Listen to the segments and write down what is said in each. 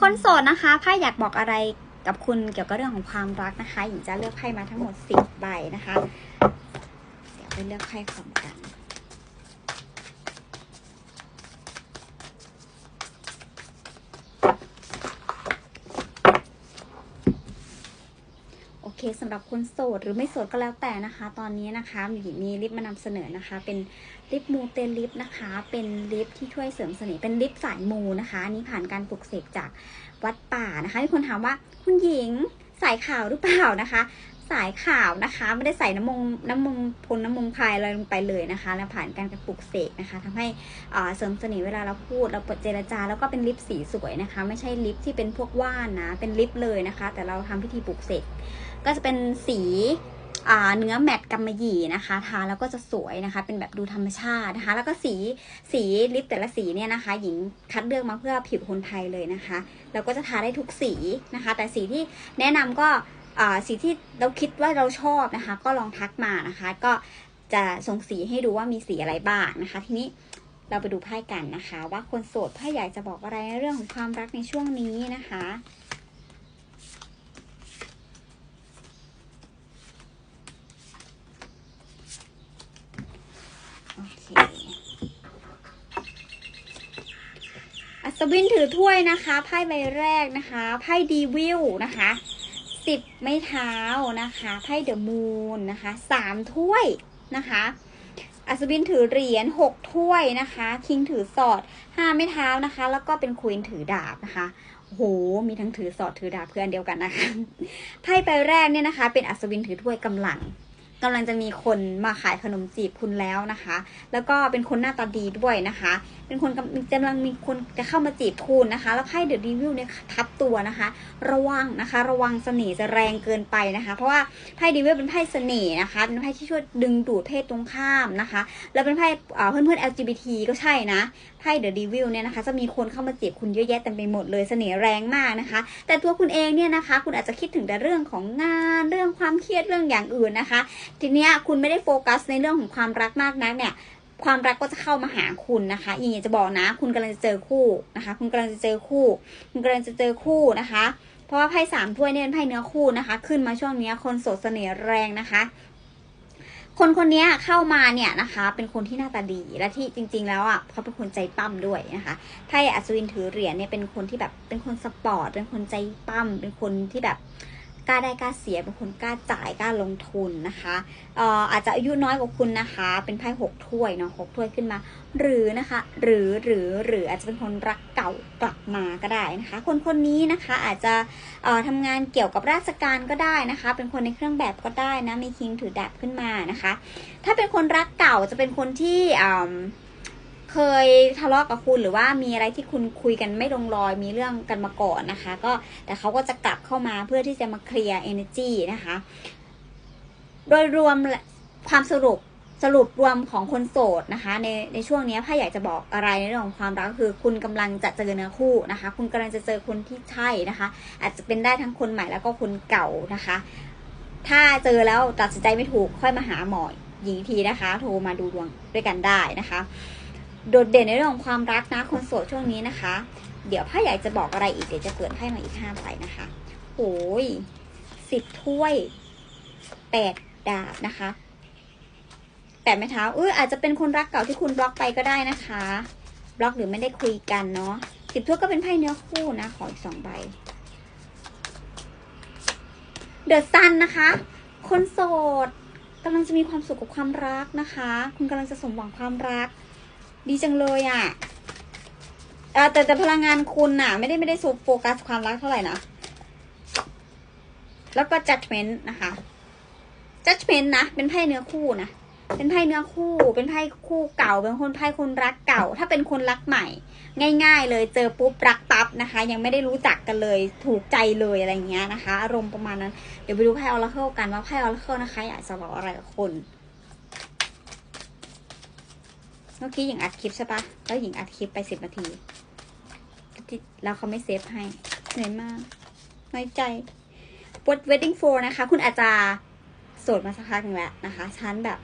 คนโสดนะคะไพ่อยากบอกอะไรกับคุณเกี่ยวกับเรื่องของความรักนะคะหญิงจะเลือกไพ่มาทั้งหมดสิบใบนะคะ เดี๋ยวไปเลือกไพ่ของกัน โอเค สำหรับคนโสดหรือไม่โสดก็แล้วแต่นะคะ ตอนนี้นะคะมีมีลิปมานำเสนอนะคะ เป็นลิปมูเตลิปนะคะ เป็นลิปที่ช่วยเสริมเสน่ห์เป็นลิปสายมูนะคะนนี้ผ่านการปลุกเสกจากวัดป่านะคะมีคนถามว่าคุณหญิงสายข่าวหรือเปล่านะคะ สายข่าวนะคะ ไม่ได้ใส่น้ำมงน้ำมงพลน้ำมงพายอะไรลงไปเลยนะคะ แล้วผ่านการปลุกเสกนะคะทำให้เสริมเสน่ห์เวลาเราพูดเราเปิดเจรจา แล้วก็เป็นลิปสีสวยนะคะ ไม่ใช่ลิปที่เป็นพวกว่านนะ เป็นลิปเลยนะคะ แต่เราทำพิธีปลุกเสกก็จะเป็นสีเนื้อแมตต์กำมะหยี่นะคะทาแล้วก็จะสวยนะคะ เป็นแบบดูธรรมชาตินะคะ แล้วก็สีสีลิปแต่ละสีเนี่ยนะคะ หญิงคัดเลือกมาเพื่อผิวคนไทยเลยนะคะ เราก็จะทาได้ทุกสีนะคะ แต่สีที่แนะนำก็ สีที่เราคิดว่าเราชอบนะคะ ก็ลองทักมานะคะ ก็จะส่งสีให้ดูว่ามีสีอะไรบ้างนะคะ ทีนี้เราไปดูไพ่กันนะคะ ว่าคนโสดไพ่อยากจะบอกอะไรในเรื่องของความรักในช่วงนี้นะคะโอเคอัศวินถือถ้วยนะคะไพ่ใบแรกนะคะไพ่ดีวิลนะคะ สิบไม้เท้านะคะไพ่เดอะมูนนะคะสามถ้วยนะคะอัศวินถือเหรียญหกถ้วยนะคะ คิงถือสอดห้าไม้เท้านะคะ แล้วก็เป็นควีนถือดาบนะคะโอ้โหมีทั้งถือสอดถือดาบเพื่อนเดียวกันนะคะ ไพ่ใบแรกเนี่ยนะคะ เป็นอัศวินถือถ้วยกำลัง กำลังจะมีคนมาขายขนมจีบคุณแล้วนะคะ แล้วก็เป็นคนหน้าตาดีด้วยนะคะ เป็นคนกำลังมีคนจะเข้ามาจีบคุณนะคะ แล้วไพ่เดอะรีวิวเนี่ยทับตัวนะคะ ระวังนะคะ ระวังเสน่ห์จะแรงเกินไปนะคะ เพราะว่าไพ่ดีวิวเป็นไพ่เสน่ห์นะคะ เป็นไพ่ที่ช่วยดึงดูดเพศตรงข้ามนะคะ แล้วเป็นไพ่เอ่อนเพื่อน LGBT ก็ใช่นะ ไพ่เดอะดีวิลเนี่ยนะคะจะมีคนเข้ามาจีบคุณเยอะแยะเต็มไปหมดเลยเสน่ห์แรงมากนะคะ แต่ตัวคุณเองเนี่ยนะคะ คุณอาจจะคิดถึงแต่เรื่องของงานเรื่องความเครียดเรื่องอย่างอื่นนะคะ ทีเนี้ยคุณไม่ได้โฟกัสในเรื่องของความรักมากนักเนี่ยความรักก็จะเข้ามาหาคุณนะคะอีกอย่างจะบอกนะ คุณกำลังจะเจอคู่นะคะ คุณกำลังจะเจอคู่ คุณกำลังจะเจอคู่นะคะ เพราะว่าไพ่สามถ้วยเนี่ยเป็นไพ่เนื้อคู่นะคะ ขึ้นมาช่วงนี้คนโสดเสน่ห์แรงนะคะ คนคนนี้เข้ามาเนี่ยนะคะ เป็นคนที่หน้าตาดีและที่จริง ๆ แล้วอะเขาเป็นคนใจปั้มด้วยนะคะไพ่อัศวินถือเหรียญเนี่ยเป็นคนที่แบบเป็นคนสปอร์ตเป็นคนใจปั้มเป็นคนที่แบบ กล้าได้กล้าเสียเป็นคนกล้าจ่ายกล้าลงทุนนะคะเอ่ออาจจะอายุน้อยกว่าคุณนะคะ เป็นไพ่หกถ้วยเนาะหกถ้วยขึ้นมา หรือนะคะ หรือหรือหรืออาจจะเป็นคนรักเก่ากลับมาก็ได้นะคะ คนคนนี้นะคะอาจจะเอ่อทำงานเกี่ยวกับราชการก็ได้นะคะ เป็นคนในเครื่องแบบก็ได้นะมีคิงถือดาบขึ้นมานะคะ ถ้าเป็นคนรักเก่าจะเป็นคนที่อืม เคยทะเลาะกับคุณหรือว่ามีอะไรที่คุณคุยกันไม่ลงรอยมีเรื่องกันมาก่อนนะคะ ก็แต่เขาก็จะกลับเข้ามาเพื่อที่จะมาเคลียร์ energy นะคะ โดยรวมความสรุปสรุปรวมของคนโสดนะคะ ในในช่วงนี้ถ้าอยากจะบอกอะไรในเรื่องของความรักคือ คุณกำลังจะเจอเนื้อคู่นะคะ คุณกำลังจะเจอคนที่ใช่นะคะ อาจจะเป็นได้ทั้งคนใหม่แล้วก็คนเก่านะคะ ถ้าเจอแล้วตัดสินใจไม่ถูกค่อยมาหาหมอหญิงอีกทีนะคะ โทรมาดูดวงด้วยกันได้นะคะ โดดเด่นในเรื่องของความรักนะคนโสดช่วงนี้นะคะ เดี๋ยวถ้าอยากจะบอกอะไรอีกเดี๋ยวจะเปิดให้มาอีกห้าใบนะคะโอ้ยสิบถ้วยแปดดาบนะคะแปดไม้เท้าเอออาจจะเป็นคนรักเก่าที่คุณบล็อกไปก็ได้นะคะ บล็อกหรือไม่ได้คุยกันเนาะสิบถ้วยก็เป็นไพ่เนื้อคู่นะขออีกสองใบเดอะซันนะคะ คนโสดกำลังจะมีความสุขกับความรักนะคะ คุณกำลังจะสมหวังความรัก ดีจังเลยอะ่ะเอ่อแต่แต่พลังงานคุณน่ะ ไม่ได้ไม่ได้โฟกัสความรักเท่าไหร่นะ แล้วก็ judgment นะคะ judgment นะ เป็นไพ่เนื้อคู่นะ เป็นไพ่เนื้อคู่ เป็นไพ่คู่เก่า เป็นคนไพ่คนรักเก่า ถ้าเป็นคนรักใหม่ ง่าย ๆ เลยเจอปุ๊บรักปั๊บนะคะ ยังไม่ได้รู้จักกันเลย ถูกใจเลยอะไรเงี้ยนะคะ อารมณ์ประมาณนั้น เดี๋ยวไปดูไพ่ออร์เคิลกันว่าไพ่ออร์เคิลนะคะอยากจะบอกอะไรกับคน เมื่อกี้หญิงอัดคลิปใช่ปะแล้วหญิงอัดคลิปไปสิบนาที แล้วเขาไม่เซฟให้เหนื่อยมาก น้อยใจ What waiting for นะคะ คุณอาจจะโสดมาสักพักหนึ่งแล้วนะคะ ฉันแบบ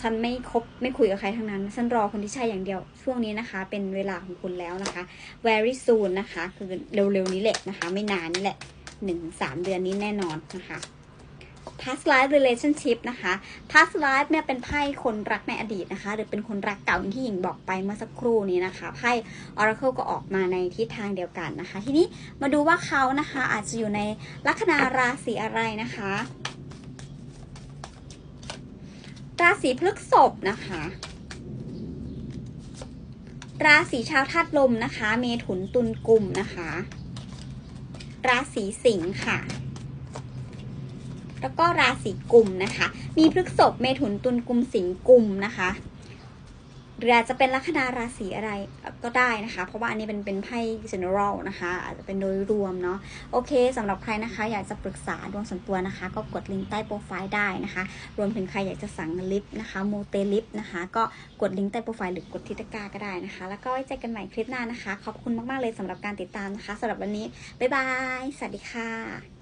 ฉันไม่คบไม่คุยกับใครทั้งนั้น ฉันรอคนที่ใช่อย่างเดียว ช่วงนี้นะคะ เป็นเวลาของคุณแล้วนะคะ very soon นะคะ คือเร็วๆนี้แหละนะคะ ไม่นานนี่แหละหนึ่งสามเดือนนี้แน่นอนนะคะ past life relationship นะคะ past life เนี่ยเป็นไพ่คนรักในอดีตนะคะ หรือเป็นคนรักเก่าอย่างที่หญิงบอกไปเมื่อสักครู่นี้นะคะไพ่ oracle ก็ออกมาในทิศทางเดียวกันนะคะ ทีนี้มาดูว่าเขานะคะ อาจจะอยู่ในลัคนาราศีอะไรนะคะ ราศีพฤษภนะคะ ราศีชาวธาตุลมนะคะ เมถุนตุลกุมนะคะ ราศีสิงค์ค่ะ แล้วก็ราศีกุมนะคะ มีพฤกษภเมถุนตุลกุมสิงห์กุมนะคะหรืออาจจะเป็นลัคนาราศีอะไรก็ได้นะคะ เพราะว่าอันนี้เป็นเป็นไพ่ general นะคะ อาจจะเป็นโดยรวมเนาะโอเคสำหรับใครนะคะ อยากจะปรึกษาดวงส่วนตัวนะคะ ก็กดลิงก์ใต้โปรไฟล์ได้นะคะ รวมถึงใครอยากจะสั่งลิฟต์นะคะโมเตลิฟต์นะคะ ก็กดลิงก์ใต้โปรไฟล์หรือกดที่ตะกร้าก็ได้นะคะ แล้วก็ไว้เจอกันใหม่คลิปหน้านะคะ ขอบคุณมากๆเลยสำหรับการติดตามนะคะสำหรับวันนี้บ๊ายบายสวัสดีค่ะ